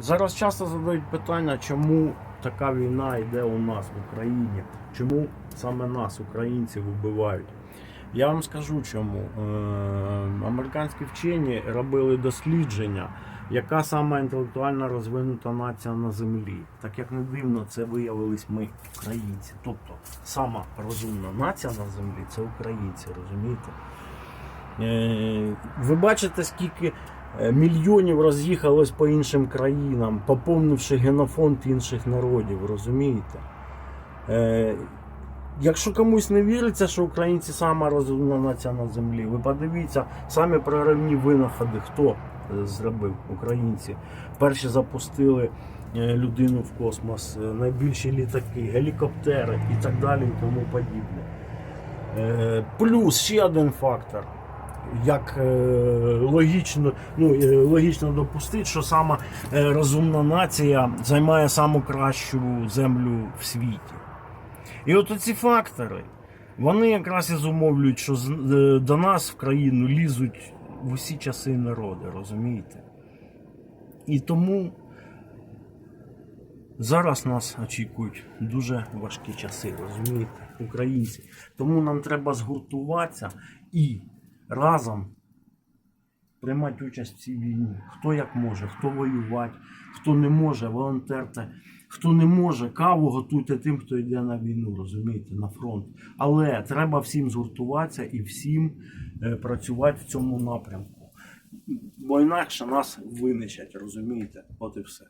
Зараз часто задають питання, чому така війна йде у нас в Україні, чому саме нас, українців, вбивають. Я вам скажу чому. Е, Американські вчені робили дослідження, яка сама інтелектуально розвинута нація на землі. Так як не дивно, це виявились ми, українці. Тобто сама розумна нація на землі це українці, розумієте? Е, Ви бачите, скільки мільйонів роз'їхалось по іншим країнам, поповнивши генофонд інших народів, розумієте? Е, Якщо комусь не віриться, що українці сама розумна нація на землі, ви подивіться, самі проривні винаходи, хто е, зробив українці. Перші запустили е, людину в космос, е, найбільші літаки, гелікоптери і так далі, і тому подібне. Е, Плюс ще один фактор. Як е, логічно, ну, е, логічно допустити, що сама е, розумна нація займає саму кращу землю в світі. І от ці фактори, вони якраз і зумовлюють, що до нас в країну лізуть в усі часи народи, розумієте? І тому зараз нас очікують дуже важкі часи, розумієте, українці. Тому нам треба згуртуватися і разом приймати участь в цій війні. Хто як може, хто воювати, хто не може, волонтерте. Хто не може, каву готуйте тим, хто йде на війну, розумієте, на фронт. Але треба всім згуртуватися і всім е, працювати в цьому напрямку. Бо інакше нас винищать, розумієте? От і все.